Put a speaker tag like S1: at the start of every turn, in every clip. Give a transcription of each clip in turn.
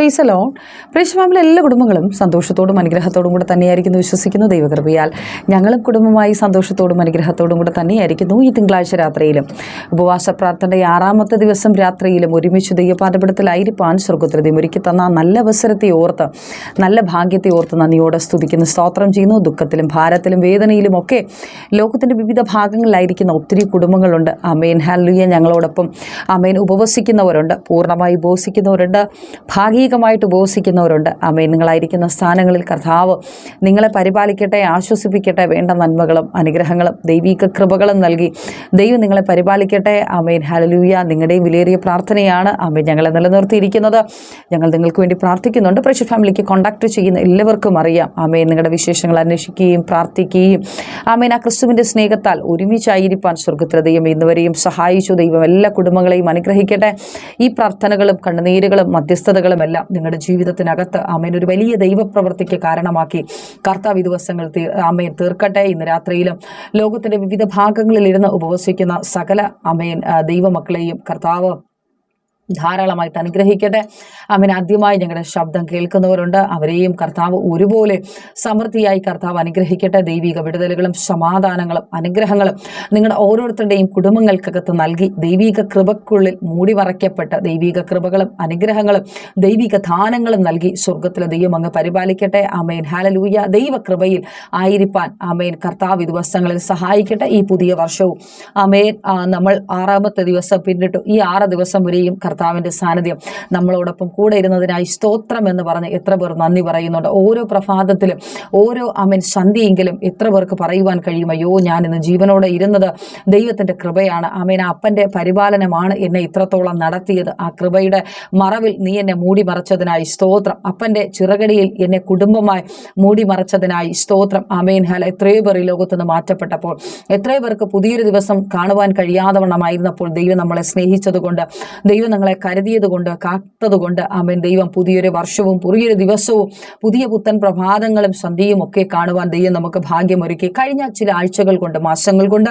S1: ഫ്രീസലോൺ പ്രേക്ഷമാമിലെ എല്ലാ കുടുംബങ്ങളും സന്തോഷത്തോടും അനുഗ്രഹത്തോടും കൂടെ തന്നെയായിരിക്കുന്നു വിശ്വസിക്കുന്നു ദൈവകൃപയാൽ. ഞങ്ങളും കുടുംബമായി സന്തോഷത്തോടും അനുഗ്രഹത്തോടും കൂടെ തന്നെയായിരിക്കുന്നു ഈ തിങ്കളാഴ്ച രാത്രിയിലും. ഉപവാസ പ്രാർത്ഥനയുടെ ആറാമത്തെ ദിവസം രാത്രിയിലും ഒരുമിച്ച് ദൈവപാഠപടത്തിലായിരിക്കാൻ സ്വർഗത്തിൽ ഒരുക്കി തന്ന നല്ല അവസരത്തെ ഓർത്ത് നല്ല ഭാഗ്യത്തെ ഓർത്ത് നന്ദിയോടെ സ്തുതിക്കുന്നു. സ്തോത്രം ചെയ്യുന്നു. ദുഃഖത്തിലും ഭാരത്തിലും വേദനയിലും ഒക്കെ ലോകത്തിന്റെ വിവിധ ഭാഗങ്ങളിലായിരിക്കുന്ന ഒത്തിരി കുടുംബങ്ങളുണ്ട്. അമേൻ ഹാലുയ ഞങ്ങളോടൊപ്പം അമേൻ ഉപവസിക്കുന്നവരുണ്ട്. പൂർണമായി ഉപവസിക്കുന്നവരുണ്ട്. ഭാഗികമായിട്ട് ഉപവസിക്കുന്നവരുണ്ട്. അമേൻ നിങ്ങളായിരിക്കുന്ന സ്ഥാനങ്ങളിൽ കർത്താവ് നിങ്ങളെ പരിപാലിക്കട്ടെ ആശ്വസിപ്പിക്കട്ടെ വേണ്ട നന്മകളും അനുഗ്രഹങ്ങളും ദൈവിക കൃപകളും നൽകി ദൈവം നിങ്ങളെ പരിപാലിക്കട്ടെ. അമേൻ ഹലലൂയ നിങ്ങളുടെയും വിലയേറിയ പ്രാർത്ഥനയാണ്. അമേൻ ഞങ്ങളെ നിലനിർത്തിയിരിക്കുന്നത്. ഞങ്ങൾ നിങ്ങൾക്ക് വേണ്ടി പ്രാർത്ഥിക്കുന്നുണ്ട്. പ്രഷർ ഫാമിലിക്ക് കോണ്ടാക്ട് ചെയ്യുന്ന എല്ലാവർക്കും അറിയാം. അമേൻ നിങ്ങളുടെ വിശേഷങ്ങൾ അന്വേഷിക്കുകയും പ്രാർത്ഥിക്കുകയും ആമേൻ. ആ ക്രിസ്തുവിന്റെ സ്നേഹത്താൽ ഒരുമിച്ചായിരിക്കാൻ സ്വർഗത്തിലെ ദൈവം ഇന്നുവരെയും സഹായിച്ചു. ദൈവം എല്ലാ കുടുംബങ്ങളെയും അനുഗ്രഹിക്കട്ടെ. ഈ പ്രാർത്ഥനകളും കണ്ണുനീരുകളും മധ്യസ്ഥതകളും എല്ലാം നിങ്ങളുടെ ജീവിതത്തിനകത്ത് അമ്മേൻ ഒരു വലിയ ദൈവപ്രവർത്തിക്ക് കാരണമാക്കി കർത്താവ് ഈ ദിവസങ്ങൾ ആമേൻ തീർക്കട്ടെ. ഇന്ന് രാത്രിയിലും ലോകത്തിന്റെ വിവിധ ഭാഗങ്ങളിൽ ഇരുന്ന് ഉപവസിക്കുന്ന സകല അമ്മയൻ ദൈവമക്കളെയും കർത്താവ് ധാരാളമായിട്ട് അനുഗ്രഹിക്കട്ടെ. അവൻ ആദ്യമായി ഞങ്ങളുടെ ശബ്ദം കേൾക്കുന്നവരുണ്ട്. അവരെയും കർത്താവ് ഒരുപോലെ സമൃദ്ധിയായി കർത്താവ് അനുഗ്രഹിക്കട്ടെ. ദൈവിക വിടുതലുകളും സമാധാനങ്ങളും അനുഗ്രഹങ്ങളും നിങ്ങളുടെ ഓരോരുത്തരുടെയും കുടുംബങ്ങൾക്കകത്ത് നൽകി ദൈവിക കൃപക്കുള്ളിൽ മൂടി മറയ്ക്കപ്പെട്ട ദൈവിക കൃപകളും അനുഗ്രഹങ്ങളും ദൈവിക ദാനങ്ങളും നൽകി സ്വർഗത്തിലെ ദൈവം അങ്ങ് പരിപാലിക്കട്ടെ. അമേൻ ഹാലലൂയ ദൈവകൃപയിൽ ആയിരിക്കാൻ അമേൻ കർത്താവ് ദിവസങ്ങളിൽ സഹായിക്കട്ടെ. ഈ പുതിയ വർഷവും അമേൻ നമ്മൾ ആറാമത്തെ ദിവസം പിന്നിട്ടു. ഈ ആറ് ദിവസം വരെയും കർത്താവിന്റെ സാന്നിധ്യം നമ്മളോടൊപ്പം കൂടെ ഇരുന്നതിനായി സ്തോത്രം എന്ന് പറഞ്ഞ് എത്ര പേർ നന്ദി പറയുന്നുണ്ട്. ഓരോ പ്രഭാതത്തിലും ഓരോ അമൻ സന്ധിയെങ്കിലും എത്ര പേർക്ക് പറയുവാൻ കഴിയും? അയ്യോ ഞാൻ ഇന്ന് ജീവനോടെ ഇരുന്നത് ദൈവത്തിന്റെ കൃപയാണ്. അമേൻ അപ്പന്റെ പരിപാലനമാണ് എന്നെ ഇത്രത്തോളം നടത്തിയത്. ആ കൃപയുടെ മറവിൽ നീ എന്നെ മൂടി മറച്ചതിനായി സ്തോത്രം. അപ്പന്റെ ചിറകടിയിൽ എന്നെ കുടുംബമായി മൂടി മറച്ചതിനായി സ്തോത്രം. അമേൻ ഹല എത്രയോ പേർ ഈ ലോകത്തുനിന്ന് മാറ്റപ്പെട്ടപ്പോൾ എത്രയോ പേർക്ക് പുതിയൊരു ദിവസം കാണുവാൻ കഴിയാതെ വണ്ണമായിരുന്നപ്പോൾ ദൈവം നമ്മളെ സ്നേഹിച്ചതുകൊണ്ട് ദൈവം കരുതിയതുകൊണ്ട് കാത്തതുകൊണ്ട് അമേൻ ദൈവം പുതിയൊരു വർഷവും പുതിയൊരു ദിവസവും പുതിയ പുത്തൻ പ്രഭാതങ്ങളും സന്ധ്യയും ഒക്കെ കാണുവാൻ ദൈവം നമുക്ക് ഭാഗ്യമൊരുക്കി. കഴിഞ്ഞ ചില ആഴ്ചകൾ കൊണ്ട് മാസങ്ങൾ കൊണ്ട്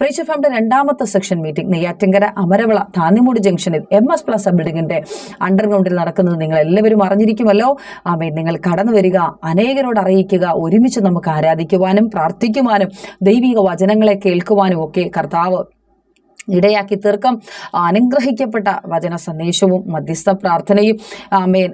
S1: പ്രേക്ഷ ഫാമിന്റെ രണ്ടാമത്തെ സെക്ഷൻ മീറ്റിംഗ് നെയ്യാറ്റിങ്കര അമരവിള താന്നിമൂട് ജംഗ്ഷനിൽ എം എസ് പ്ലസ് ബിൽഡിങ്ങിന്റെ അണ്ടർഗ്രൗണ്ടിൽ നടക്കുന്നത് നിങ്ങൾ എല്ലാവരും അറിഞ്ഞിരിക്കുമല്ലോ. ആമേൻ. നിങ്ങൾ കടന്നു വരിക അനേകരോട് അറിയിക്കുക ഒരുമിച്ച് നമുക്ക് ആരാധിക്കുവാനും പ്രാർത്ഥിക്കുവാനും ദൈവിക വചനങ്ങളെ കേൾക്കുവാനും ഒക്കെ കർത്താവ് ഇടയാക്കി തീർക്കം. അനുഗ്രഹിക്കപ്പെട്ട വചന സന്ദേശവും മധ്യസ്ഥ പ്രാർത്ഥനയും ആമേൻ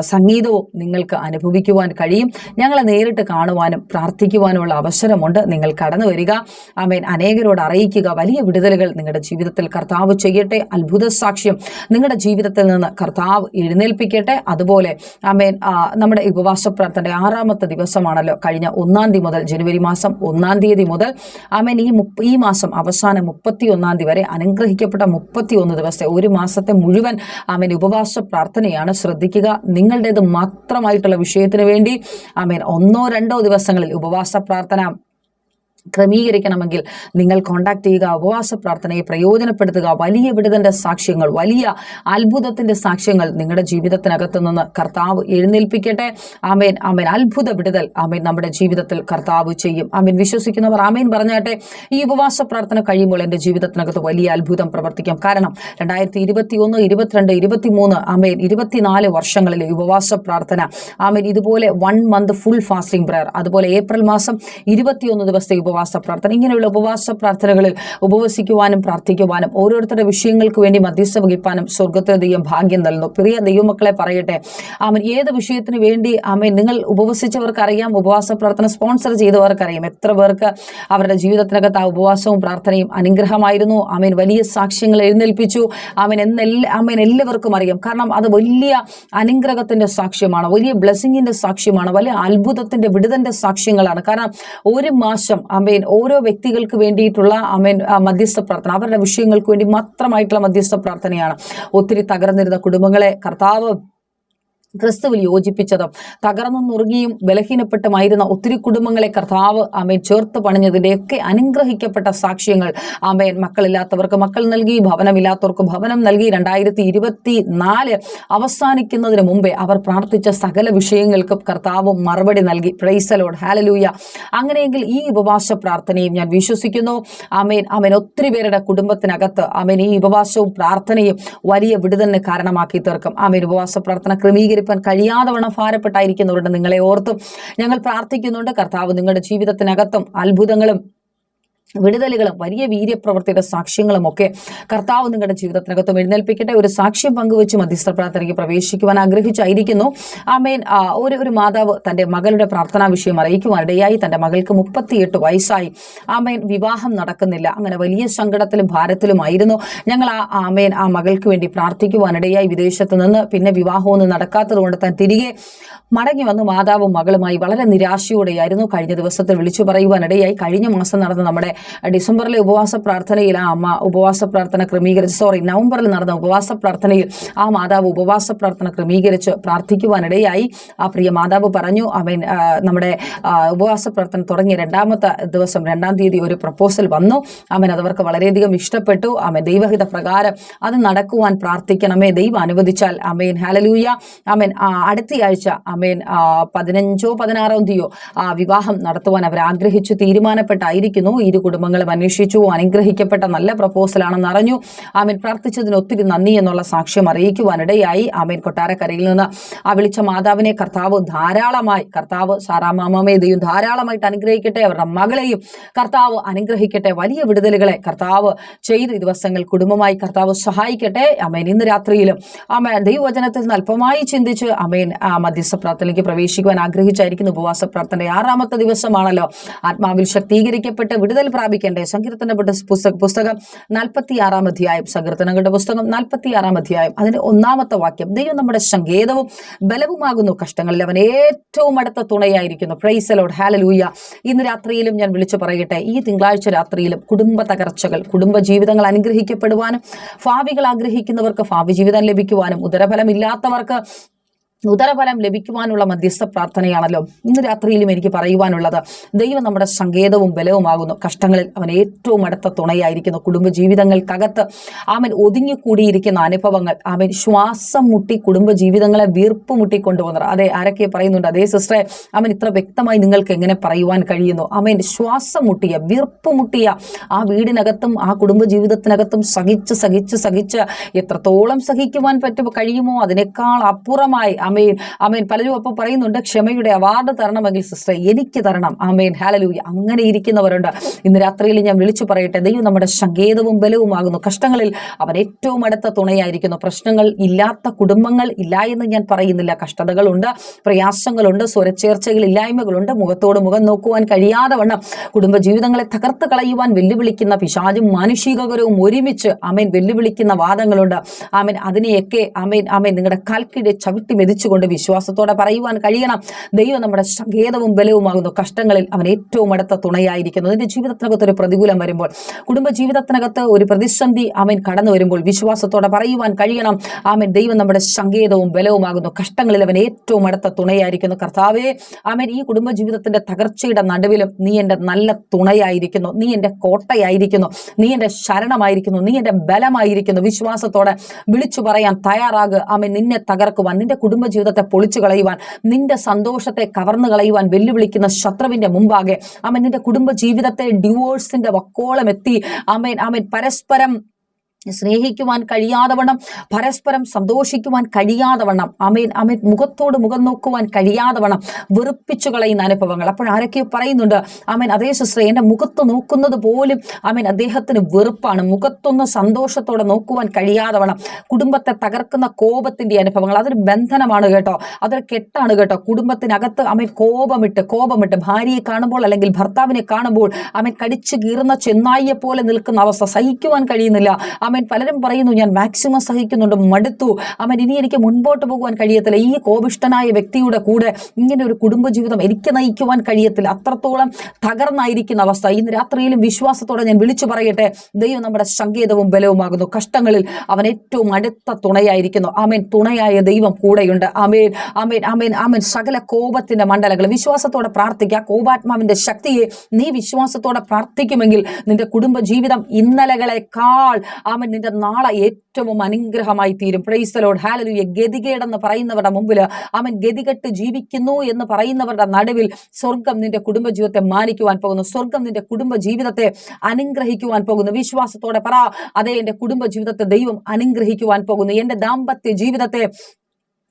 S1: സംഗീതവും നിങ്ങൾക്ക് അനുഭവിക്കുവാൻ കഴിയും. ഞങ്ങളെ നേരിട്ട് കാണുവാനും പ്രാർത്ഥിക്കുവാനുമുള്ള അവസരമുണ്ട്. നിങ്ങൾ കടന്നു വരിക. ആമേൻ. അനേകരോട് അറിയിക്കുക. വലിയ വിടുതലുകൾ നിങ്ങളുടെ ജീവിതത്തിൽ കർത്താവ് ചെയ്യട്ടെ. അത്ഭുത സാക്ഷ്യം നിങ്ങളുടെ ജീവിതത്തിൽ നിന്ന് കർത്താവ് എഴുന്നേൽപ്പിക്കട്ടെ. അതുപോലെ ആമേൻ നമ്മുടെ ഉപവാസ പ്രാർത്ഥന ആറാമത്തെ ദിവസമാണല്ലോ. കഴിഞ്ഞ ഒന്നാം തീയതി മുതൽ ജനുവരി മാസം ഒന്നാം തീയതി മുതൽ ആമേൻ ഈ ഈ മാസം അവസാനം മുപ്പത്തി ഒന്നാം തീയതി വരെ അനുഗ്രഹിക്കപ്പെട്ട മുപ്പത്തി ഒന്ന് ദിവസത്തെ ഒരു മാസത്തെ മുഴുവൻ ആമേൻ ഉപവാസ പ്രാർത്ഥനയാണ് ശ്രദ്ധിക്കുക. നിങ്ങളുടേത് മാത്രമായിട്ടുള്ള വിഷയത്തിന് വേണ്ടി ആമേൻ ഒന്നോ രണ്ടോ ദിവസങ്ങളിൽ ഉപവാസ പ്രാർത്ഥന ക്രമീകരിക്കണമെങ്കിൽ നിങ്ങൾ കോണ്ടാക്ട് ചെയ്യുക ഉപവാസ പ്രാർത്ഥനയെ പ്രയോജനപ്പെടുത്തുക വലിയ വിടുതന്റെ സാക്ഷ്യങ്ങൾ വലിയ അത്ഭുതത്തിന്റെ സാക്ഷ്യങ്ങൾ നിങ്ങളുടെ ജീവിതത്തിനകത്തു നിന്ന് കർത്താവ് എഴുന്നേൽപ്പിക്കട്ടെ. ആമേൻ ആമേൻ. അത്ഭുത വിടുതൽ ആമേൻ നമ്മുടെ ജീവിതത്തിൽ കർത്താവ് ചെയ്യും. ആമേൻ. വിശ്വസിക്കുന്നവർ ആമേൻ പറഞ്ഞാട്ടെ. ഈ ഉപവാസ പ്രാർത്ഥന കഴിയുമ്പോൾ എന്റെ ജീവിതത്തിനകത്ത് വലിയ അത്ഭുതം പ്രവർത്തിക്കാം. കാരണം രണ്ടായിരത്തി ഇരുപത്തി ഒന്ന് ഇരുപത്തിരണ്ട് ഇരുപത്തി മൂന്ന് ആമേൻ ഇരുപത്തിനാല് വർഷങ്ങളിലെ ഉപവാസ പ്രാർത്ഥന ആമേൻ. ഇതുപോലെ one month full fasting prayer അതുപോലെ ഏപ്രിൽ മാസം ഇരുപത്തിയൊന്ന് ദിവസത്തെ ഉപവാസ പ്രാർത്ഥന. ഇങ്ങനെയുള്ള ഉപവാസ പ്രാർത്ഥനകളിൽ ഉപവസിക്കുവാനും പ്രാർത്ഥിക്കുവാനും ഓരോരുത്തരുടെ വിഷയങ്ങൾക്ക് വേണ്ടി മധ്യസ്ഥ വഹിപ്പാനും സ്വർഗത്തിന് ദൈവം ഭാഗ്യം നൽകുന്നു. പ്രിയ ദൈവമക്കളെ പറയട്ടെ അമൻ ഏത് വിഷയത്തിന് വേണ്ടി ആമേ നിങ്ങൾ ഉപവസിച്ചവർക്കറിയാം ഉപവാസ പ്രാർത്ഥന സ്പോൺസർ ചെയ്തവർക്കറിയാം. എത്ര പേർക്ക് അവരുടെ ജീവിതത്തിനകത്ത് ആ ഉപവാസവും പ്രാർത്ഥനയും അനുഗ്രഹമായിരുന്നു. ആമേൻ വലിയ സാക്ഷ്യങ്ങൾ എഴുന്നേൽപ്പിച്ചു. ആമേൻ എന്നെല്ല ആമേൻ എല്ലാവർക്കും അറിയാം. കാരണം അത് വലിയ അനുഗ്രഹത്തിന്റെ സാക്ഷ്യമാണ് വലിയ ബ്ലെസ്സിങ്ങിന്റെ സാക്ഷ്യമാണ് വലിയ അത്ഭുതത്തിന്റെ വിടുതന്റെ സാക്ഷ്യങ്ങളാണ്. കാരണം ഒരു മാസം അമേൻ ഓരോ വ്യക്തികൾക്ക് വേണ്ടിയിട്ടുള്ള അമേൻ മധ്യസ്ഥ പ്രാർത്ഥന. അവരുടെ വിഷയങ്ങൾക്ക് വേണ്ടി മാത്രമായിട്ടുള്ള മധ്യസ്ഥ പ്രാർത്ഥനയാണ്. ഒത്തിരി തകർന്നിരുന്ന കുടുംബങ്ങളെ കർത്താവ് ക്രിസ്തുവിൽ യോജിപ്പിച്ചത് തകർന്നു നുറുങ്ങിയും ബലഹീനപ്പെട്ടുമായിരുന്ന ഒത്തിരി കുടുംബങ്ങളെ കർത്താവ് ആമേൻ ചേർത്ത് പണിഞ്ഞതിന്റെയൊക്കെ അനുഗ്രഹിക്കപ്പെട്ട സാക്ഷ്യങ്ങൾ. ആമേൻ. മക്കളില്ലാത്തവർക്ക് മക്കൾ നൽകി ഭവനമില്ലാത്തവർക്ക് ഭവനം നൽകി. രണ്ടായിരത്തി ഇരുപത്തി നാല് അവസാനിക്കുന്നതിന് മുമ്പേ അവർ പ്രാർത്ഥിച്ച സകല വിഷയങ്ങൾക്കും കർത്താവ് മറുപടി നൽകി. പ്രൈസലോഡ് ഹാലലൂയ അങ്ങനെയെങ്കിൽ ഈ ഉപവാസ പ്രാർത്ഥനയും ഞാൻ വിശ്വസിക്കുന്നു. ആമേൻ. ആമേൻ. ഒത്തിരി പേരുടെ കുടുംബത്തിനകത്ത് ആമേൻ ഈ ഉപവാസവും പ്രാർത്ഥനയും വലിയ വിടുതലിന് കാരണമാക്കി തീർക്കും. ആമേൻ. ഉപവാസ പ്രാർത്ഥന ക്രമീകരിപ്പാൻ കഴിയാതെ വണ്ണം ഭാരപ്പെട്ടായിരിക്കുന്നവരുടെ നിങ്ങളെ ഓർത്തും ഞങ്ങൾ പ്രാർത്ഥിക്കുന്നുണ്ട്. കർത്താവ് നിങ്ങളുടെ ജീവിതത്തിനകത്തും അത്ഭുതങ്ങളും വിടുതലുകളും വലിയ വീര്യപ്രവർത്തിയുടെ സാക്ഷ്യങ്ങളും ഒക്കെ കർത്താവ് നിങ്ങളുടെ ജീവിതത്തിനകത്തും എഴുന്നേൽപ്പിക്കട്ടെ. ഒരു സാക്ഷ്യം പങ്കുവെച്ച് മധ്യസ്ഥ പ്രാർത്ഥനയ്ക്ക് പ്രവേശിക്കുവാൻ ആഗ്രഹിച്ചായിരിക്കുന്നു. ആമേൻ. ഒരു ഒരു മാതാവ് തന്റെ മകളുടെ പ്രാർത്ഥനാ വിഷയം അറിയിക്കുവാനിടയായി തന്റെ മകൾക്ക് മുപ്പത്തിയെട്ട് വയസ്സായി. ആമേൻ. വിവാഹം നടക്കുന്നില്ല. അങ്ങനെ വലിയ സങ്കടത്തിലും ഭാരത്തിലുമായിരുന്നു ഞങ്ങൾ ആ ആമേൻ. ആ മകൾക്ക് വേണ്ടി പ്രാർത്ഥിക്കുവാനിടയായി വിദേശത്ത് നിന്ന് പിന്നെ വിവാഹമൊന്നും നടക്കാത്തത് കൊണ്ട് താൻ തിരികെ മടങ്ങി വന്ന് മാതാവും മകളുമായി വളരെ നിരാശയോടെയായിരുന്നു കഴിഞ്ഞ ദിവസത്തിൽ വിളിച്ചു പറയുവാനിടയായി കഴിഞ്ഞ മാസം നടന്ന നമ്മുടെ ഡിസംബറിലെ ഉപവാസ പ്രാർത്ഥനയിൽ ആ അമ്മ ഉപവാസ പ്രാർത്ഥന ക്രമീകരിച്ച് സോറി നവംബറിൽ നടന്ന ഉപവാസ പ്രാർത്ഥനയിൽ ആ മാതാവ് ഉപവാസ പ്രാർത്ഥന ക്രമീകരിച്ച് പ്രാർത്ഥിക്കുവാനിടയായി. ആ പ്രിയ മാതാവ് പറഞ്ഞു അവൻ നമ്മുടെ ഉപവാസ പ്രാർത്ഥന തുടങ്ങിയ രണ്ടാമത്തെ ദിവസം രണ്ടാം തീയതി ഒരു പ്രപ്പോസൽ വന്നു. അവൻ അതവർക്ക് വളരെയധികം ഇഷ്ടപ്പെട്ടു. അവൻ ദൈവഹിത പ്രകാരം അത് നടക്കുവാൻ പ്രാർത്ഥിക്കണമേ. ദൈവം അനുവദിച്ചാൽ അമേൻ. ഹാലലൂയ അമേൻ അടുത്തയാഴ്ച അമേൻ പതിനഞ്ചോ പതിനാറോ തീയോ ആ വിവാഹം നടത്തുവാൻ അവർ ആഗ്രഹിച്ചു തീരുമാനപ്പെട്ടായിരിക്കുന്നു. ഇരു കുടുംബങ്ങളും അന്വേഷിച്ചു അനുഗ്രഹിക്കപ്പെട്ട നല്ല പ്രപ്പോസലാണെന്ന് അറിഞ്ഞു. ആമേൻ പ്രാർത്ഥിച്ചതിന് ഒത്തിരി നന്ദി എന്നുള്ള സാക്ഷ്യം അറിയിക്കുവാനിടയായി ആമേൻ കൊട്ടാരക്കരയിൽ നിന്ന്. ആ വിളിച്ച മാതാവിനെ കർത്താവ് ധാരാളമായി കർത്താവ് സാറാമാമേതയും ധാരാളമായിട്ട് അനുഗ്രഹിക്കട്ടെ അവരുടെ മകളെയും കർത്താവ് അനുഗ്രഹിക്കട്ടെ വലിയ വിടുതലുകളെ കർത്താവ് ചെയ്ത് ദിവസങ്ങൾ കുടുംബമായി കർത്താവ് സഹായിക്കട്ടെ. അമേൻ ഇന്ന് രാത്രിയിലും അമേൻ ദൈവവചനത്തിൽ നിന്ന് അല്പമായി ചിന്തിച്ച് അമേൻ ആ മധ്യസ്ഥ പ്രാർത്ഥനയ്ക്ക് പ്രവേശിക്കുവാൻ ആഗ്രഹിച്ചായിരിക്കുന്നു ഉപവാസ പ്രാർത്ഥന ആറാമത്തെ ദിവസമാണല്ലോ. ആത്മാവിൽ ശക്തീകരിക്കപ്പെട്ട് വിടുതൽ പ്രാപിക്കേണ്ടേ? സങ്കീർത്തനപ്പെട്ട പുസ്തക പുസ്തകം നാൽപ്പത്തി ആറാം അധ്യായം. സങ്കീർത്തനങ്ങളുടെ പുസ്തകം നാൽപ്പത്തി ആറാം അധ്യായം. അതിന്റെ ഒന്നാമത്തെ വാക്യം ദൈവം നമ്മുടെ സങ്കേതവും ബലവുമാകുന്നു. കഷ്ടങ്ങളിൽ അവൻ ഏറ്റവും അടുത്ത തുണയായിരിക്കുന്നു. പ്രൈസലോഡ് ഹാലലൂയ ഇന്ന് രാത്രിയിലും ഞാൻ വിളിച്ചു പറയട്ടെ. ഈ തിങ്കളാഴ്ച രാത്രിയിലും കുടുംബ തകർച്ചകൾ കുടുംബ ജീവിതങ്ങൾ അനുഗ്രഹിക്കപ്പെടുവാനും ഭാവികൾ ആഗ്രഹിക്കുന്നവർക്ക് ഭാവി ജീവിതം ലഭിക്കുവാനും ഉദരഫലമില്ലാത്തവർക്ക് ഉദരഫലം ലഭിക്കുവാനുള്ള മധ്യസ്ഥ പ്രാർത്ഥനയാണല്ലോ ഇന്ന് രാത്രിയിലും എനിക്ക് പറയുവാനുള്ളത്. ദൈവം നമ്മുടെ സങ്കേതവും ബലവുമാകുന്നു. കഷ്ടങ്ങളിൽ അവൻ ഏറ്റവും അടുത്ത തുണയായിരിക്കുന്നു. കുടുംബ ആമൻ ഒതുങ്ങിക്കൂടിയിരിക്കുന്ന അനുഭവങ്ങൾ ആമൻ ശ്വാസം മുട്ടി കുടുംബജീവിതങ്ങളെ വീർപ്പ് മുട്ടി മുട്ടിക്കൊണ്ടുപോകുന്നത് അതെ ആരൊക്കെ പറയുന്നുണ്ട്? അതേ സിസ്റ്ററെ അവൻ ഇത്ര വ്യക്തമായി നിങ്ങൾക്ക് എങ്ങനെ പറയുവാൻ കഴിയുന്നു? അവൻ ശ്വാസം മുട്ടിയ വീർപ്പ് മുട്ടിയ ആ വീടിനകത്തും ആ കുടുംബജീവിതത്തിനകത്തും സഹിച്ച് സഹിച്ച് സഹിച്ച് എത്രത്തോളം സഹിക്കുവാൻ പറ്റുമോ കഴിയുമോ? അതിനേക്കാൾ അപ്പുറമായി അമേൻ അമേൻ പലരും അപ്പൊ പറയുന്നുണ്ട് ക്ഷമയുടെ അവാർഡ് തരണമെങ്കിൽ സിസ്റ്റർ എനിക്ക് തരണം. അമേൻ ഹാലലൂയ അങ്ങനെ ഇരിക്കുന്നവരുണ്ട്. ഇന്ന് രാത്രിയിൽ ഞാൻ വിളിച്ചു പറയട്ടെ. ദൈവം നമ്മുടെ സങ്കേതവും ബലവുമാകുന്നു കഷ്ടങ്ങളിൽ അവൻ ഏറ്റവും അടുത്ത തുണയായിരിക്കുന്നു. പ്രശ്നങ്ങൾ ഇല്ലാത്ത കുടുംബങ്ങൾ ഇല്ല എന്ന് ഞാൻ പറയുന്നില്ല. കഷ്ടതകളുണ്ട് പ്രയാസങ്ങളുണ്ട് സ്വരച്ചേർച്ചകൾ ഇല്ലായ്മകളുണ്ട്. മുഖത്തോട് മുഖം നോക്കുവാൻ കഴിയാതെ വണ്ണം കുടുംബ ജീവിതങ്ങളെ തകർത്ത് കളയുവാൻ വെല്ലുവിളിക്കുന്ന പിശാചും മാനുഷികകരവും ഒരുമിച്ച് അമേൻ വെല്ലുവിളിക്കുന്ന വാദങ്ങളുണ്ട്. ആമേൻ. അതിനെയൊക്കെ ആമേൻ ആമേൻ. നിങ്ങളുടെ കാൽക്കിടെ ചവിട്ടി മെതിച്ചുകൊണ്ട് വിശ്വാസത്തോടെ പറയുവാൻ കഴിയണം. ദൈവം നമ്മുടെ സങ്കേതവും ബലവുമാകുന്നു കഷ്ടങ്ങളിൽ അവൻ ഏറ്റവും അടുത്ത തുണയായിരിക്കുന്നു. നിന്റെ ജീവിതത്തിനകത്ത് ഒരു പ്രതികൂലം വരുമ്പോൾ കുടുംബ ജീവിതത്തിനകത്ത് ഒരു പ്രതിസന്ധി അവൻ കടന്നു വരുമ്പോൾ വിശ്വാസത്തോടെ പറയുവാൻ കഴിയണം. ആമൻ. ദൈവം നമ്മുടെ സങ്കേതവും ബലവുമാകുന്നു കഷ്ടങ്ങളിൽ അവൻ ഏറ്റവും അടുത്ത തുണയായിരിക്കുന്നു. കർത്താവേ ആമൻ. ഈ കുടുംബ ജീവിതത്തിന്റെ തകർച്ചയുടെ നടുവിലും നീ എന്റെ നല്ല തുണയായിരിക്കുന്നു. നീ എന്റെ കോട്ടയായിരിക്കുന്നു. നീ എന്റെ ശരണമായിരിക്കുന്നു. നീ എന്റെ ബലമായിരിക്കുന്നു. വിശ്വാസത്തോടെ വിളിച്ചു പറയാൻ തയ്യാറാകുക ആമേൻ. നിന്നെ തകർക്കുവാൻ നിന്റെ കുടുംബ ജീവിതത്തെ പൊളിച്ചു കളയുവാൻ നിന്റെ സന്തോഷത്തെ കവർന്നു കളയുവാൻ വെല്ലുവിളിക്കുന്ന ശത്രുവിന്റെ മുമ്പാകെ ആമേൻ നിന്റെ കുടുംബ ജീവിതത്തെ ഡിവോഴ്സിന്റെ വക്കോളം എത്തി ആമേൻ ആമേൻ പരസ്പരം സ്നേഹിക്കുവാൻ കഴിയാതെ വണ്ണം പരസ്പരം സന്തോഷിക്കുവാൻ കഴിയാതെ വണ്ണം അമേൻ അമേൻ മുഖത്തോട് മുഖം നോക്കുവാൻ കഴിയാതെ വണ്ണം വെറുപ്പിച്ചു കളയുന്ന അനുഭവങ്ങൾ. അപ്പോൾ പറയുന്നുണ്ട് അമേൻ അതേ സിസ്റ്റർ എന്റെ മുഖത്ത് നോക്കുന്നത് പോലും അമേൻ അദ്ദേഹത്തിന് വെറുപ്പാണ്. മുഖത്തൊന്ന് സന്തോഷത്തോടെ നോക്കുവാൻ കഴിയാതെ വണ്ണം കുടുംബത്തെ തകർക്കുന്ന കോപത്തിന്റെ അനുഭവങ്ങൾ അതൊരു ബന്ധനമാണ് കേട്ടോ. അതൊരു കെട്ടാണ് കേട്ടോ. കുടുംബത്തിനകത്ത് അമേൻ കോപമിട്ട് കോപമിട്ട് ഭാര്യയെ കാണുമ്പോൾ അല്ലെങ്കിൽ ഭർത്താവിനെ കാണുമ്പോൾ അമേൻ കടിച്ചു കീറുന്ന ചെന്നായിയെ പോലെ നിൽക്കുന്ന അവസ്ഥ സഹിക്കുവാൻ കഴിയുന്നില്ല. അമേൻ ആമേൻ പലരും പറയുന്നു ഞാൻ മാക്സിമം സഹിക്കുന്നുണ്ട് മടുത്തു. ആമേൻ ഇനി എനിക്ക് മുൻപോട്ട് പോകുവാൻ കഴിയത്തില്ല. ഈ കോപിഷ്ടനായ വ്യക്തിയുടെ കൂടെ ഇങ്ങനെ ഒരു കുടുംബജീവിതം എനിക്ക് നയിക്കുവാൻ കഴിയത്തില്ല. അത്രത്തോളം തകർന്നായിരിക്കുന്ന അവസ്ഥ. ഇന്ന് രാത്രിയിലും വിശ്വാസത്തോടെ ഞാൻ വിളിച്ചു പറയട്ടെ. ദൈവം നമ്മുടെ സങ്കേതവും ബലവുമാകുന്നു. കഷ്ടങ്ങളിൽ അവൻ ഏറ്റവും അടുത്ത തുണയായിരിക്കുന്നു. ആമേൻ. തുണയായ ദൈവം കൂടെയുണ്ട്. ആമേൻ. ആമേൻ. ആമേൻ. ആമേൻ. സകല കോപത്തിന്റെ മണ്ഡലങ്ങൾ. വിശ്വാസത്തോടെ പ്രാർത്ഥിക്കുക. കോപാത്മാവിന്റെ ശക്തിയെ നീ വിശ്വാസത്തോടെ പ്രാർത്ഥിക്കുമെങ്കിൽ നിന്റെ കുടുംബ ജീവിതം ഇന്നലകളെക്കാൾ ആമൻ നിന്റെ നാളെ ഏറ്റവും അനുഗ്രഹമായി തീരും. പ്രൈസ്തലോട് ഹാലലുയ ഗതികേടെന്ന് പറയുന്നവരുടെ മുമ്പിൽ അവൻ ഗതികെട്ട് ജീവിക്കുന്നു എന്ന് പറയുന്നവരുടെ നടുവിൽ സ്വർഗം നിന്റെ കുടുംബ ജീവിതത്തെ മാനിക്കുവാൻ പോകുന്നു. സ്വർഗം നിന്റെ കുടുംബ ജീവിതത്തെ അനുഗ്രഹിക്കുവാൻ പോകുന്നു. വിശ്വാസത്തോടെ പറ അതേ എന്റെ കുടുംബ ജീവിതത്തെ ദൈവം അനുഗ്രഹിക്കുവാൻ പോകുന്നു. എന്റെ ദാമ്പത്യ ജീവിതത്തെ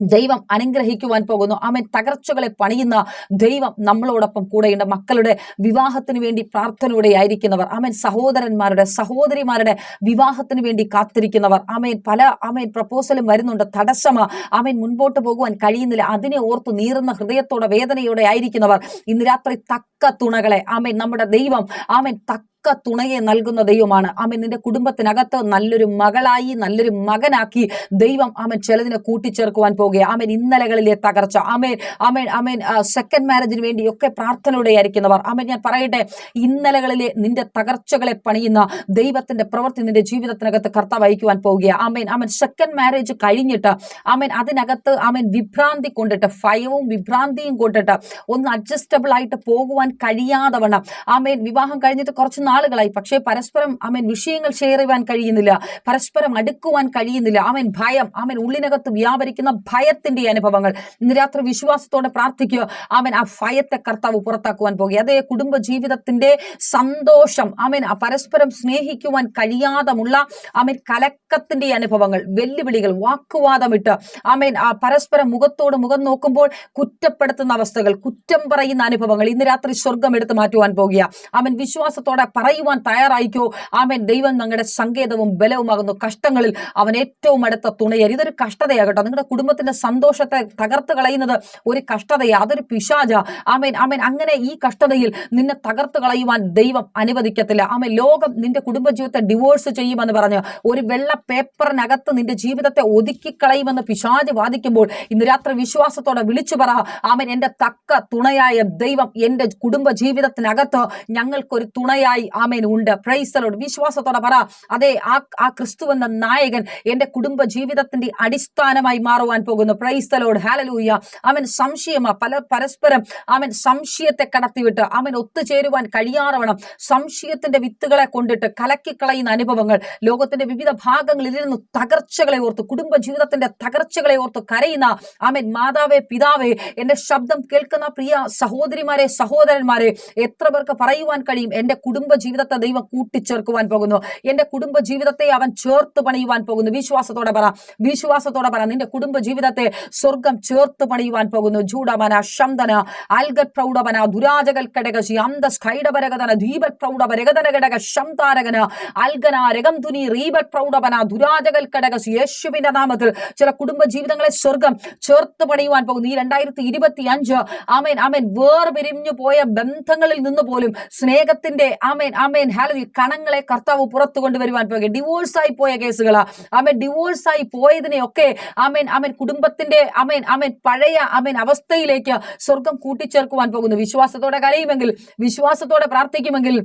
S1: ദൈവം അനുഗ്രഹിക്കുവാൻ പോകുന്നു. അവൻ തകർച്ചകളെ പണിയുന്ന ദൈവം നമ്മളോടൊപ്പം കൂടെയുണ്ട്. മക്കളുടെ വിവാഹത്തിന് വേണ്ടി പ്രാർത്ഥനയോടെ ആയിരിക്കുന്നവർ. സഹോദരന്മാരുടെ സഹോദരിമാരുടെ വിവാഹത്തിന് വേണ്ടി കാത്തിരിക്കുന്നവർ. അമേൻ പല അമേൻ പ്രപ്പോസലും വരുന്നുണ്ട്. തടസ്സമ അവൻ മുൻപോട്ട് പോകുവാൻ കഴിയുന്നില്ല. അതിനെ ഓർത്ത് നീറുന്ന ഹൃദയത്തോടെ വേദനയോടെ ആയിരിക്കുന്നവർ. ഇന്ന് രാത്രി തക്ക തുണകളെ ആമേൻ നമ്മുടെ ദൈവം ആമേൻ തക്ക തക്ക തുണയെ നൽകുന്ന ദൈവമാണ്. ആമൻ. നിന്റെ കുടുംബത്തിനകത്ത് നല്ലൊരു മകളായി നല്ലൊരു മകനാക്കി ദൈവം ആമൻ ചിലതിനെ കൂട്ടിച്ചേർക്കുവാൻ പോകുക. ആമൻ. ഇന്നലകളിലെ തകർച്ച. ആമേൻ. ആമേൻ. ആമേൻ. സെക്കൻഡ് മാരേജിന് വേണ്ടിയൊക്കെ പ്രാർത്ഥനയോടെ ആയിരിക്കുന്നവർ ആമൻ. ഞാൻ പറയട്ടെ ഇന്നലകളിലെ നിന്റെ തകർച്ചകളെ പണിയുന്ന ദൈവത്തിന്റെ പ്രവൃത്തി നിന്റെ ജീവിതത്തിനകത്ത് കർത്താവ് അയക്കുവാൻ പോവുകയാണ് ആമേൻ. ആമൻ. സെക്കൻഡ് മാരേജ് കഴിഞ്ഞിട്ട് ആമേൻ അതിനകത്ത് ആമേൻ വിഭ്രാന്തി കൊണ്ടിട്ട് ഭയവും വിഭ്രാന്തിയും കൊണ്ടിട്ട് ഒന്ന് അഡ്ജസ്റ്റബിൾ ആയിട്ട് പോകുവാൻ കഴിയാതെ വണ്ണം. ആമേൻ. വിവാഹം കഴിഞ്ഞിട്ട് കുറച്ച് നാളുകളായി പക്ഷേ പരസ്പരം അവൻ വിഷയങ്ങൾ ഷെയർ ചെയ്യാൻ കഴിയുന്നില്ല. പരസ്പരം അടുക്കുവാൻ കഴിയുന്നില്ല. അവൻ ഭയം അവൻ ഉള്ളിനകത്ത് വ്യാപരിക്കുന്ന ഭയത്തിന്റെ അനുഭവങ്ങൾ. ഇന്ന് രാത്രി വിശ്വാസത്തോടെ പ്രാർത്ഥിക്കുക. അവൻ ആ ഭയത്തെ കർത്താവ് പുറത്താക്കുവാൻ പോകുക അതേ കുടുംബ ജീവിതത്തിന്റെ സന്തോഷം അവൻ പരസ്പരം സ്നേഹിക്കുവാൻ കഴിയാതമുള്ള അവൻ കലക്കത്തിന്റെ അനുഭവങ്ങൾ വെല്ലുവിളികൾ വാക്കുവാദമിട്ട് അവൻ ആ പരസ്പരം മുഖത്തോട് മുഖം നോക്കുമ്പോൾ കുറ്റപ്പെടുത്തുന്ന അവസ്ഥകൾ കുറ്റം പറയുന്ന അനുഭവങ്ങൾ ഇന്ന് രാത്രി സ്വർഗം എടുത്ത് മാറ്റുവാൻ പോകുക അവൻ വിശ്വാസത്തോടെ പറയുവാൻ തയ്യാറായിക്കോ ആമൻ. ദൈവം ഞങ്ങളുടെ സങ്കേതവും ബലവുമാകുന്നു. കഷ്ടങ്ങളിൽ അവൻ ഏറ്റവും അടുത്ത തുണയായി ഇതൊരു കഷ്ടതയാകട്ടോ. നിങ്ങളുടെ കുടുംബത്തിന്റെ സന്തോഷത്തെ തകർത്ത് കളയുന്നത് ഒരു കഷ്ടതയാ. അതൊരു പിശാച. ആമേൻ ആമേൻ. അങ്ങനെ ഈ കഷ്ടതയിൽ നിന്നെ തകർത്ത് കളയുവാൻ ദൈവം അനുവദിക്കത്തില്ല. ആമേൻ. ലോകം നിന്റെ കുടുംബജീവിതത്തെ ഡിവോഴ്സ് ചെയ്യുമെന്ന് പറഞ്ഞ് ഒരു വെള്ള പേപ്പറിനകത്ത് നിന്റെ ജീവിതത്തെ ഒതുക്കി കളയുമെന്ന് പിശാച് വാദിക്കുമ്പോൾ ഇന്ന് രാത്രി വിശ്വാസത്തോടെ വിളിച്ചു പറ. ആമൻ. എന്റെ തക്ക തുണയായ ദൈവം എന്റെ കുടുംബ ജീവിതത്തിനകത്ത് ഞങ്ങൾക്കൊരു തുണയായി ആമേൻ ഉണ്ട്. പ്രൈസലോട് വിശ്വാസത്തോടെ പറ. അതെ ആ ആ ക്രിസ്തു എന്ന നായകൻ എന്റെ കുടുംബ ജീവിതത്തിന്റെ അടിസ്ഥാനമായി മാറുവാൻ പോകുന്നു. പ്രൈസലോട് ഹാലലൂയ അവൻ സംശയമാ. പല പരസ്പരം അവൻ സംശയത്തെ കടത്തിവിട്ട് അവൻ ഒത്തുചേരുവാൻ കഴിയാറവണം സംശയത്തിന്റെ വിത്തുകളെ കൊണ്ടിട്ട് കലക്കിക്കളയുന്ന അനുഭവങ്ങൾ ലോകത്തിന്റെ വിവിധ ഭാഗങ്ങളിൽ ഇരുന്ന് തകർച്ചകളെ ഓർത്ത് കുടുംബ ജീവിതത്തിന്റെ തകർച്ചകളെ ഓർത്ത് കരയുന്ന അവൻ മാതാവേ പിതാവേ എന്റെ ശബ്ദം കേൾക്കുന്ന പ്രിയ സഹോദരിമാരെ സഹോദരന്മാരെ എത്ര പേർക്ക് പറയുവാൻ കഴിയും? എന്റെ കുടുംബ ജീവിതത്തെ ദൈവം കൂട്ടിച്ചേർക്കുവാൻ പോകുന്നു. എന്റെ കുടുംബ ജീവിതത്തെ അവൻ ചേർത്ത് പണിയുവാൻ പോകുന്നു. വിശ്വാസത്തോടെ പറ. വിശ്വാസത്തോടെ പറ. നിന്റെ കുടുംബ ജീവിതത്തെ സ്വർഗം ചേർത്ത് പണിയുവാൻ പോകുന്നു. ജൂഡമന ശന്തന അൽഗത് പ്രൗഢമന ദുരാജകൽ കടകശി അന്തസ് കൈഡപരകതന ദീപത് പ്രൗഢപരകതന ഘടക ശംതാരകന അൽഗന രകം തുനി റീബ പ്രൗഢമന ദുരാജകൽ യേശുവിന്റെ നാമത്തിൽ ചില കുടുംബ ജീവിതങ്ങളെ സ്വർഗം ചേർത്ത് പണിയുവാൻ പോകുന്നു. ഈ രണ്ടായിരത്തി ഇരുപത്തി അഞ്ച് ആമേൻ ആമേൻ വേർപിരിഞ്ഞു പോയ ബന്ധങ്ങളിൽ നിന്ന് പോലും സ്നേഹത്തിന്റെ ആമേൻ ആമേൻ ആമേൻ. ഹാലലി കണങ്ങളെ കർത്താവ് പുറത്തു കൊണ്ടുവരുവാൻ പോകുക ഡിവോഴ്സായി പോയ കേസുകളാ. ആമേൻ ഡിവോഴ്സായി പോയതിനെയൊക്കെ ആമേൻ ആമേൻ കുടുംബത്തിന്റെ അമേൻ ആമേൻ പഴയ അമേൻ അവസ്ഥയിലേക്ക് സ്വർഗം കൂട്ടിച്ചേർക്കുവാൻ പോകുന്നു. വിശ്വാസത്തോടെ കരയുമെങ്കിൽ വിശ്വാസത്തോടെ പ്രാർത്ഥിക്കുമെങ്കിൽ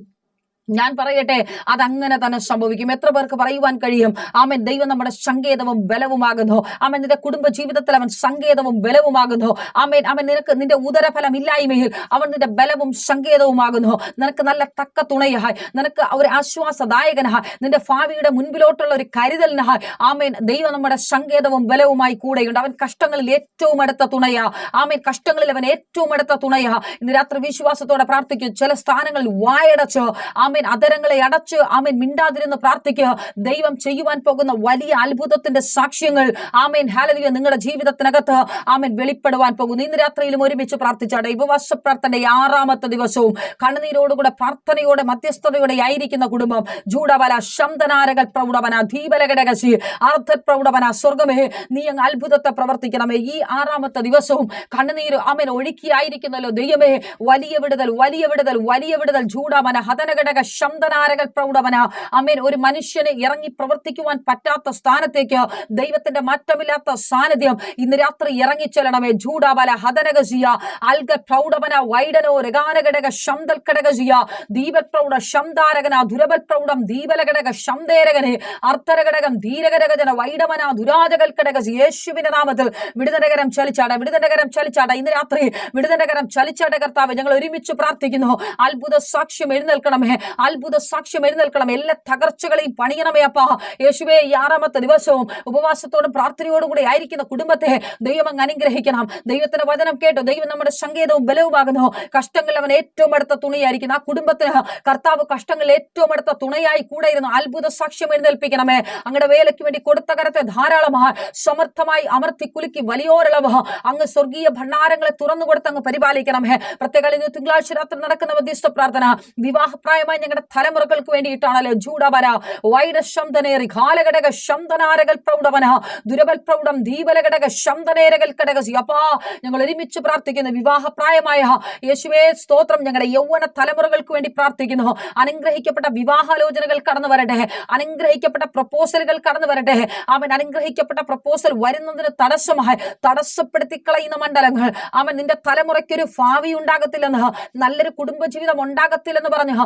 S1: ഞാൻ പറയട്ടെ അതങ്ങനെ തന്നെ സംഭവിക്കും. എത്ര പേർക്ക് പറയുവാൻ കഴിയും? ആമൻ ദൈവം നമ്മുടെ സങ്കേതവും ബലവുമാകുന്നു. അമൻ നിന്റെ കുടുംബ ജീവിതത്തിൽ അവൻ സങ്കേതവും ബലവുമാകുന്നു. ആമേൻ അവൻ നിനക്ക് നിന്റെ ഉദരഫലം ഇല്ലായ്മയിൽ അവൻ നിന്റെ ബലവും സങ്കേതവുമാകുന്നു. നിനക്ക് നല്ല തക്ക തുണയായി. നിനക്ക് ഒരു ആശ്വാസദായകനായി. നിന്റെ ഭാവിയുടെ മുൻപിലോട്ടുള്ള ഒരു കരുതലിനായി. ആമേൻ ദൈവം നമ്മുടെ സങ്കേതവും ബലവുമായി കൂടെയുണ്ട്. അവൻ കഷ്ടങ്ങളിൽ ഏറ്റവും അടുത്ത തുണയാ. ആമേൻ കഷ്ടങ്ങളിൽ അവൻ ഏറ്റവും അടുത്ത തുണയാ. ഇന്ന് രാത്രി വിശ്വാസത്തോടെ പ്രാർത്ഥിക്കും. ചില സ്ഥാനങ്ങളിൽ വായടച്ച്. ആമേൻ അതരങ്ങളെ അടച്ച് ആമേൻ മിണ്ടാതിരുന്ന് പ്രാർത്ഥിക്കുക. ദൈവം ചെയ്യുവാൻ പോകുന്ന വലിയ അത്ഭുതത്തിന്റെ സാക്ഷ്യങ്ങൾ. ആമേൻ. ഹാലലിയ നിങ്ങളുടെ ജീവിതത്തിനകത്ത് ആമേൻ വെളിപ്പെടുവാൻ പോകുന്നു. ഇന്ന് രാത്രിയിലും ഒരുമിച്ച് പ്രാർത്ഥിച്ചാടെ ഉപവാസ പ്രാർത്ഥന ആറാമത്തെ ദിവസവും കണ്ണുനീരോടുകൂടെ പ്രാർത്ഥനയോടെ മധ്യസ്ഥതയോടെ ആയിരിക്കുന്ന കുടുംബം ജൂഡവല ശബ്ദനാരകൾ പ്രൗഢവന ധീപലഘടകശി അർദ്ധ പ്രൗഢവന സ്വർഗമേ നീ അങ്ങ് അത്ഭുതത്തെ പ്രവർത്തിക്കണമേ. ഈ ആറാമത്തെ ദിവസവും കണ്ണുനീര് ആമേൻ ഒഴുക്കിയായിരിക്കുന്നല്ലോ ദൈവമേ. വലിയ വിടുതൽ വലിയ വിടുതൽ വലിയ വിടുതൽ. ജൂഡമന ഹതനഘടക ശബ്ദനാരകൾ പ്രൗഢവന അമീൻ ഒരു മനുഷ്യനെ ഇറങ്ങി പ്രവർത്തിക്കുവാൻ പറ്റാത്ത സ്ഥാനത്തേക്ക് ദൈവത്തിന്റെ മാറ്റമില്ലാത്ത സാന്നിധ്യം ഇന്ന് രാത്രി ഇറങ്ങിച്ചെല്ലണമേ ജൂഡാബല ഹതനഗസിയ അൽഗ പ്രൗഢവന വൈഡനോ രഗാനഘടക ശംദൽ ഘടകസിയ ദീപൽ പ്രൗഢ ശംദാരകന ദുരബൽ പ്രൗഢം ദീപലഘടക ശബ്ദേരകനെ അർത്ഥരഘടകം ധീരകരകജന വൈഡമന ദുരാജകൽ ഘടകസി യേശുവിന്റെ നാമത്തിൽ വിടുതനകരം ചലിച്ചാട വിടുതനകരം ചലിച്ചാട. ഇന്ന് രാത്രി വിടുതനകരം ചലിച്ചാട കർത്താവ് ഞങ്ങൾ ഒരുമിച്ച് പ്രാർത്ഥിക്കുന്നു. അത്ഭുത സാക്ഷ്യം എഴുന്നേൽക്കണമേ. അത്ഭുത സാക്ഷ്യം എഴുന്നേൽക്കണം. എല്ലാ തകർച്ചകളെയും പണിയണമേ അപ്പാ. യേശുവെ ഈ ആറാമത്തെ ദിവസവും ഉപവാസത്തോടും പ്രാർത്ഥനയോടും കൂടി ആയിരിക്കുന്ന കുടുംബത്തെ ദൈവം അങ്ങ് അനുഗ്രഹിക്കണം. ദൈവത്തിന്റെ വചനം കേട്ടോ. ദൈവം നമ്മുടെ സങ്കേതവും ബലവുമാകുന്നു. കഷ്ടങ്ങളിൽ അവൻ ഏറ്റവും അടുത്ത തുണിയായിരിക്കുന്നു. ആ കുടുംബത്തിന് കർത്താവ് കഷ്ടങ്ങളിൽ ഏറ്റവും അടുത്ത തുണയായി കൂടെ ഇരുന്ന് അത്ഭുത സാക്ഷ്യം എഴുന്നേൽപ്പിക്കണമേ. അങ്ങടെ വേലയ്ക്ക് വേണ്ടി കൊടുത്ത കരത്തെ ധാരാളമായി സമർത്ഥമായി അമർത്തി കുലുക്കി വലിയോരളവ് അങ്ങ് സ്വർഗീയ ഭണ്ഡാരങ്ങളെ തുറന്നു കൊടുത്ത് അങ്ങ് പരിപാലിക്കണമേ. പ്രത്യേക തിങ്കളാഴ്ച രാത്രി നടക്കുന്ന മധ്യസ്ഥ പ്രാർത്ഥന. വിവാഹപ്രായമായി ഞങ്ങളുടെ തലമുറകൾക്ക് വേണ്ടിയിട്ടാണല്ലോ ജൂഡവന. വൈഡശബ്ദനേറി കാലഘടക ശംതനാരകൽ പ്രൗഢവന. ദുരബൽ പ്രൗഢം ദീപലഘടക ശബ്ദനേരകൾ ഘടകസി. അപ്പാ ഞങ്ങൾ ഒരുമിച്ച് പ്രാർത്ഥിക്കുന്നു. വിവാഹപ്രായമായ യേശുവേ സ്തോത്രം ഞങ്ങളുടെ യൗവന തലമുറകൾക്ക് വേണ്ടി പ്രാർത്ഥിക്കുന്നു. അനുഗ്രഹിക്കപ്പെട്ട വിവാഹാലോചനകൾ കടന്നു വരട്ടെ. അനുഗ്രഹിക്കപ്പെട്ട പ്രപ്പോസലുകൾ കടന്നു വരട്ടെ. അവൻ അനുഗ്രഹിക്കപ്പെട്ട പ്രപ്പോസൽ വരുന്നതിന് തടസ്സമായി തടസ്സപ്പെടുത്തി കളയുന്ന മണ്ഡലങ്ങൾ. അവൻ നിന്റെ തലമുറയ്ക്കൊരു ഭാവി ഉണ്ടാകത്തില്ലെന്ന് നല്ലൊരു കുടുംബജീവിതം ഉണ്ടാകത്തില്ലെന്ന് പറഞ്ഞു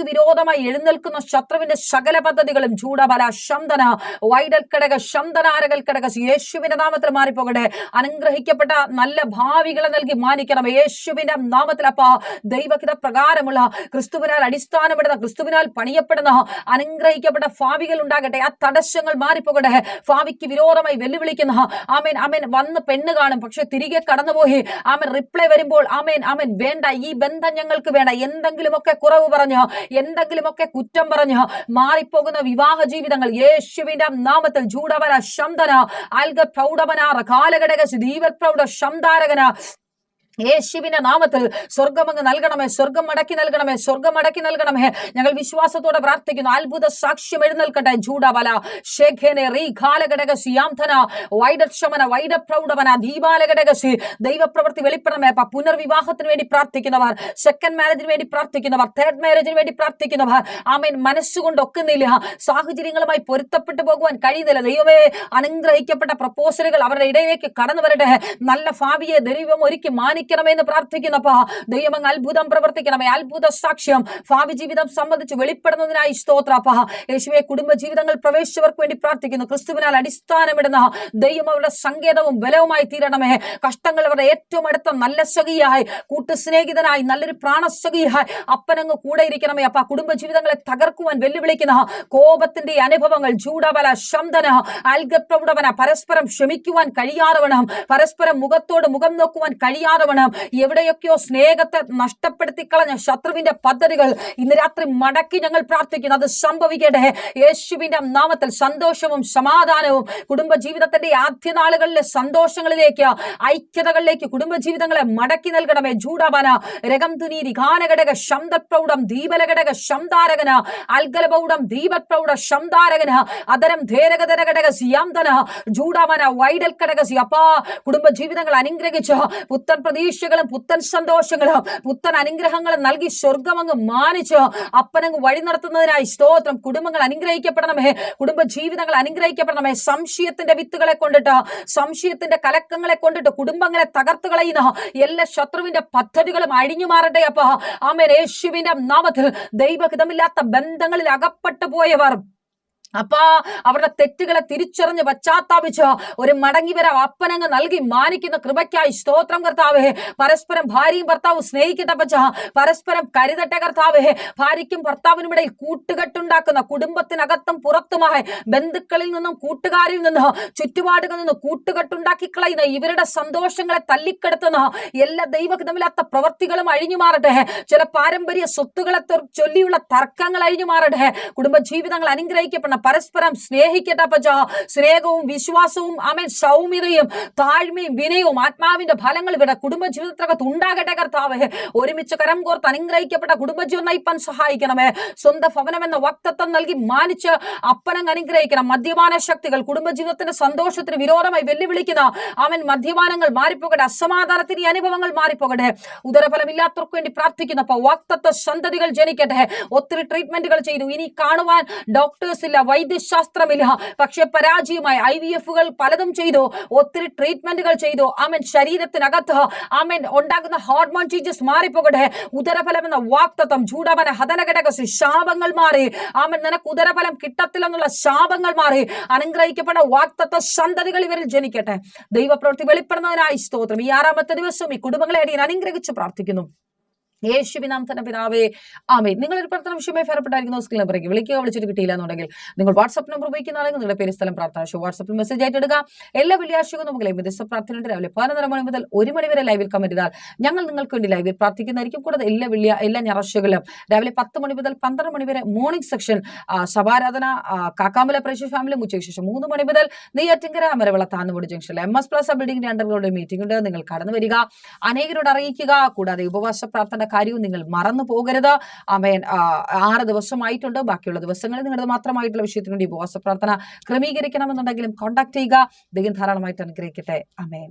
S1: വിരോധമായി എഴുന്നേൽക്കുന്ന ശത്രുവിന്റെ സകല പദ്ധതികളും ചൂടബല ശന്തന വൈഡൽ കടക ശന്തനാരകൽ കടക യേശുവിന്റെ നാമത്തിൽ മാറിപ്പോകട്ടെ. അനുഗ്രഹിക്കപ്പെട്ട നല്ല ഭാവികളെ നൽകി മാനിക്കണം. യേശുവിന്റെ നാമത്തിൽ അപ്പ ദൈവഹിത പ്രകാരമുള്ള ക്രിസ്തുവിനാൽ അടിസ്ഥാനപ്പെടുന്ന ക്രിസ്തുവിനാൽ പണിയപ്പെടുന്ന അനുഗ്രഹിക്കപ്പെട്ട ഭാവികൾ ഉണ്ടാകട്ടെ. ആ തടസ്സങ്ങൾ മാറിപ്പോകട്ടെ. ഭാവിക്ക് വിരോധമായി വെല്ലുവിളിക്കുന്ന ആമേൻ ആമേൻ വന്ന് പെണ്ണ് കാണും. പക്ഷെ തിരികെ കടന്നുപോയി. ആമേൻ റിപ്ലൈ വരുമ്പോൾ ആമേൻ ആമേൻ വേണ്ട. ഈ ബന്ധം ഞങ്ങൾക്ക് വേണ്ട. എന്തെങ്കിലുമൊക്കെ കുറവ് പറഞ്ഞ് എന്തെങ്കിലുമൊക്കെ കുറ്റം പറഞ്ഞ് മാറിപ്പോകുന്ന വിവാഹ ജീവിതങ്ങൾ. യേശുവിന്റെ നാമത്തിൽ ജൂഡവന ശംദന അൽഗ പ്രൗഢമനാറ കാലഘടക ദീപൽ പ്രൗഢ ശംദാരകന യേശുവിന്റെ നാമത്തിൽ സ്വർഗമങ്ങ് നൽകണമേ സ്വർഗം മടക്കി നൽകണമേ സ്വർഗം മടക്കി നൽകണമേ. ഞങ്ങൾ വിശ്വാസത്തോടെ പ്രാർത്ഥിക്കുന്നു. അത്ഭുത സാക്ഷ്യം എഴുന്നേൽക്കട്ടെ. ജൂഡബല ശേഖേനെ റീ ഘാലഘടക സിയാംധന വൈഡക്ഷമന വൈഡപ്രൗഢമന ദീപാലഘടകസി ദൈവപ്രവൃത്തി വെളിപ്പെടണമേ. അപ്പ പുനർവിവാഹത്തിന് വേണ്ടി പ്രാർത്ഥിക്കുന്നവർ സെക്കൻഡ് മാരേജിന് വേണ്ടി പ്രാർത്ഥിക്കുന്നവർ തേർഡ് മാരേജിന് വേണ്ടി പ്രാർത്ഥിക്കുന്നവർ ആമേൻ. മനസ്സുകൊണ്ട് ഒക്കുന്നില്ല. സാഹചര്യങ്ങളുമായി പൊരുത്തപ്പെട്ടു പോകുവാൻ കഴിയുന്നില്ല. ദൈവമേ അനുഗ്രഹിക്കപ്പെട്ട പ്രപ്പോസലുകൾ അവരുടെ ഇടയിലേക്ക് കടന്നു വരട്ടെ. നല്ല ഭാവിയെ ദൈവം ഒരുക്കി മാനിക്കണമെന്ന് പ്രാർത്ഥിക്കുന്നപ്പ ദൈവം അത്ഭുതം പ്രവർത്തിക്കണമേ. അത്ഭുത സാക്ഷ്യം ഭാവി ജീവിതം സംബന്ധിച്ച് വെളിപ്പെടുന്നതിനായി സ്തോത്രപ്പ യേശുവെ കുടുംബ ജീവിതങ്ങൾ പ്രവേശിച്ചവർക്ക് വേണ്ടി പ്രാർത്ഥിക്കുന്നു. ക്രിസ്തുവിനാൽ അടിസ്ഥാനമിടുന്ന ദൈവം അവരുടെ സങ്കേതവും ബലവുമായി തീരണമേ. കഷ്ടങ്ങൾ അവരുടെ ഏറ്റവും അടുത്ത നല്ല സഖിയായി കൂട്ടുസ്നേഹിതനായി നല്ലൊരു പ്രാണസഖിയായി അപ്പനങ്ങ് കൂടെ ഇരിക്കണമേ അപ്പ കുടുംബ ജീവിതങ്ങളെ തകർക്കുവാൻ വെല്ലുവിളിക്കുന്ന കോപത്തിന്റെ അനുഭവങ്ങൾ ചൂടബല ശന്തന അൽഗപ്രൗഢവന പരസ്പരം ക്ഷമിക്കുവാൻ കഴിയാറവണം പരസ്പരം മുഖത്തോട് മുഖം നോക്കുവാൻ കഴിയാറവണം എവിടെയൊക്കെയോ സ്നേഹത്തെ നഷ്ടപ്പെടുത്തി കളഞ്ഞ ശത്രുവിന്റെ പദ്ധതികൾ ഇന്ന് രാത്രി മടക്കി ഞങ്ങൾ പ്രാർത്ഥിക്കുന്നു. അത് സംഭവിക്കട്ടെ. യേശുവിന്റെ നാമത്തിൽ സന്തോഷവും സമാധാനവും കുടുംബജീവിതത്തിന്റെ ആദ്യ നാളുകളിലെ സന്തോഷങ്ങളിലേക്ക് ഐക്യതകളിലേക്ക് കുടുംബജീവിതങ്ങളെ മടക്കി നൽകണമേ. ജൂഡാബന രകം തുനീരി ഗാനഘടക ശബ്ദപ്രൗഢം ദീപലഘടക ശംദാരകന അൽഗലപൗഢം ദീപപ്രൗഢ ശംദാരകന അതരം ധേരകധരഘടക സിയാന്തന ജൂഡാമന വൈഡൽ ഘടക സി അപ്പാ കുടുംബജീവിതങ്ങൾ അനുഗ്രഹിച്ച് പുത്തൻ പ്രതീക്ഷകളും പുത്തൻ സന്തോഷങ്ങളും പുത്തൻ അനുഗ്രഹങ്ങളും നൽകി സ്വർഗം അങ്ങ് മാനിച്ച് അപ്പനങ്ങ് വഴി നടത്തുന്നതിനായി സ്തോത്രം. കുടുംബങ്ങൾ അനുഗ്രഹിക്കപ്പെടണമേ. കുടുംബ ജീവിതങ്ങൾ അനുഗ്രഹിക്കപ്പെടണമേ. സംശയത്തിന്റെ വിത്തുകളെ കൊണ്ടിട്ട് സംശയത്തിന്റെ കലക്കങ്ങളെ കൊണ്ടിട്ട് കുടുംബങ്ങളെ തകർത്തു കളയുന്ന എല്ലാ ശത്രുവിന്റെ പദ്ധതികളും അഴിഞ്ഞു മാറട്ടെ അപ്പ. ആമേൻ. യേശുവിന്റെ നാമത്തിൽ ദൈവഹിതമില്ലാത്ത ബന്ധങ്ങളിൽ അകപ്പെട്ടു പോയവർ അപ്പാ അവരുടെ തെറ്റുകളെ തിരിച്ചറിഞ്ഞ് പശ്ചാത്താപിച്ച് ഒരു മടങ്ങി വരാ അപ്പനങ്ങ് നൽകി മാനിക്കുന്ന കൃപയ്ക്കായി സ്തോത്രം കർത്താവേ. പരസ്പരം ഭാര്യയും ഭർത്താവും സ്നേഹിക്കട്ടെ പച്ച പരസ്പരം കരുതട്ടെ കർത്താവേ. ഭാര്യയ്ക്കും ഭർത്താവിനും ഇടയിൽ കൂട്ടുകെട്ടുണ്ടാക്കുന്ന കുടുംബത്തിനകത്തും പുറത്തുമായി ബന്ധുക്കളിൽ നിന്നും കൂട്ടുകാരിൽ നിന്നും ചുറ്റുപാടുകളിൽ നിന്നും കൂട്ടുകെട്ടുണ്ടാക്കി കളയുന്ന ഇവരുടെ സന്തോഷങ്ങളെ തല്ലിക്കെടുത്തുന്ന എല്ലാ ദൈവഹിതമില്ലാത്ത പ്രവൃത്തികളും അഴിഞ്ഞു മാറട്ടെ. ചില പാരമ്പര്യ സ്വത്തുകളെ ചൊല്ലിയുള്ള തർക്കങ്ങൾ അഴിഞ്ഞു മാറട്ടെ. കുടുംബജീവിതങ്ങൾ അനുഗ്രഹിക്കപ്പെടണം. പരസ്പരം സ്നേഹിക്കട്ടെ അപ്പച്ച സ്നേഹവും വിശ്വാസവും ആമേൻ സൗമ്യതയും താഴ്മയും വിനയവും ആത്മാവിന്റെ ഫലങ്ങൾ ഇവിടെ കുടുംബജീവിതത്തിനകത്ത് ഉണ്ടാകട്ടെ കർത്താവേ. ഒരുമിച്ച് കരം കോർത്ത് അനുഗ്രഹിക്കപ്പെട്ട കുടുംബജീവൻ നയിപ്പാൻ സഹായിക്കണമേ. സ്വന്തം ഭവനം എന്ന വക്തത്വം നൽകി മാനിച്ച് അപ്പനങ്ങ് അനുഗ്രഹിക്കണം. മദ്യപാന ശക്തികൾ കുടുംബജീവിതത്തിന്റെ സന്തോഷത്തിന് വിരോധമായി വെല്ലുവിളിക്കുന്ന അവൻ മദ്യപാനങ്ങൾ മാറിപ്പോകട്ടെ അസമാധാനത്തിന് അനുഭവങ്ങൾ മാറിപ്പോകട്ടെ. ഉദരഫലമില്ലാത്തവർക്ക് വേണ്ടി പ്രാർത്ഥിക്കുന്നപ്പോ വക്തത്വ സന്തതികൾ ജനിക്കട്ടെ. ഒത്തിരി ട്രീറ്റ്മെന്റുകൾ ചെയ്തു. ഇനി കാണുവാൻ ഡോക്ടേഴ്സ് ഇല്ല വൈദ്യശാസ്ത്രമില്ല. പക്ഷെ പരാജയമായി ഐ വി എഫുകൾ പലതും ചെയ്തു. ഒത്തിരി ട്രീറ്റ്മെന്റുകൾ ചെയ്തു. ആമൻ ശരീരത്തിനകത്ത് ആമൻ ഉണ്ടാകുന്ന ഹോർമോൺ ചേഞ്ചസ് മാറിപ്പോകട്ടെ. ഉദരഫലം എന്ന വാക്തത്വം ചൂടമന ഹതനഘടകസി ശാപങ്ങൾ മാറി. ആമൻ നിനക്ക് ഉദരഫലം കിട്ടത്തില്ലെന്നുള്ള ശാപങ്ങൾ മാറി. അനുഗ്രഹിക്കപ്പെട്ട വാക്തത്വ സന്തതികൾ ഇവരിൽ ജനിക്കട്ടെ. ദൈവപ്രവൃത്തി വെളിപ്പെടുന്നതിനായി സ്തോത്രം. ഈ ആറാമത്തെ ദിവസവും ഈ കുടുംബങ്ങളെ അടിയൻ അനുഗ്രഹിച്ച് പ്രാർത്ഥിക്കുന്നു. യേശുവിനാം തന്നെ പിതാവേ ആമേ നിങ്ങൾ ഒരു പ്രാർത്ഥന വിഷയമായി ഫലപ്പെട്ടായിരിക്കുന്ന. സ്കിൽ നമ്പറേക്ക് വിളിക്കുക. വിളിച്ചിട്ട് കിട്ടിയില്ല എന്നുണ്ടെങ്കിൽ നിങ്ങൾ വാട്സ്ആപ്പ് നമ്പർ ഉപയോഗിക്കുന്ന ആളെങ്കിൽ നിങ്ങളുടെ പേര് സ്ഥലം പ്രാർത്ഥന വിഷയം വാട്സ്ആപ്പിൽ മെസ്സേജ് ആയിട്ട് ഇടുക എല്ലാ വെള്ളിയാഴ്ചയും നമുക്ക് ലൈവ് ദിവസം പ്രാർത്ഥനയുണ്ട്. രാവിലെ പതിനൊന്നര മണി മുതൽ ഒരു മണി വരെ ലൈവിൽ കമന്റ് ഞങ്ങൾ നിങ്ങൾക്ക് വേണ്ടി ലൈവിൽ പ്രാർത്ഥിക്കുന്നതായിരിക്കും. കൂടാതെ എല്ലാ വെള്ളിയ എല്ലാ ഞായറാഴ്ചകളും രാവിലെ പത്ത് മണി മുതൽ പന്ത്രണ്ട് മണി വരെ മോർണിംഗ് സെക്ഷൻ സഭാരാധന കാക്കാമല പ്രേക്ഷ ഫാമിലി ഉച്ചയ്ക്ക് ശേഷം മൂന്ന് മണി മുതൽ നെയ്യാറ്റിങ്കര അമരവിള താന്നുപൊടി ജംഗ്ഷനിൽ എം എസ് പ്ലസ് ബിൽഡിംഗിന്റെ അണ്ടർഗ്രൗണ്ട് മീറ്റിംഗ് ഉണ്ട്. നിങ്ങൾ കടന്നു വരിക. അനേകരോട് അറിയിക്കുക. കൂടാതെ ഉപവാസ പ്രാർത്ഥന കാര്യവും നിങ്ങൾ മറന്നു പോകരുത്. അമേൻ ആ, ആറ് ദിവസമായിട്ടുണ്ട്. ബാക്കിയുള്ള ദിവസങ്ങളിൽ നിങ്ങളുടെ മാത്രമായിട്ടുള്ള വിഷയത്തിന് വേണ്ടി ഉപവാസ പ്രാർത്ഥന ക്രമീകരിക്കണമെന്നുണ്ടെങ്കിലും കോൺടാക്ട് ചെയ്യുക. ദൈവം ധാരാളമായിട്ട് അനുഗ്രഹിക്കട്ടെ. അമേൻ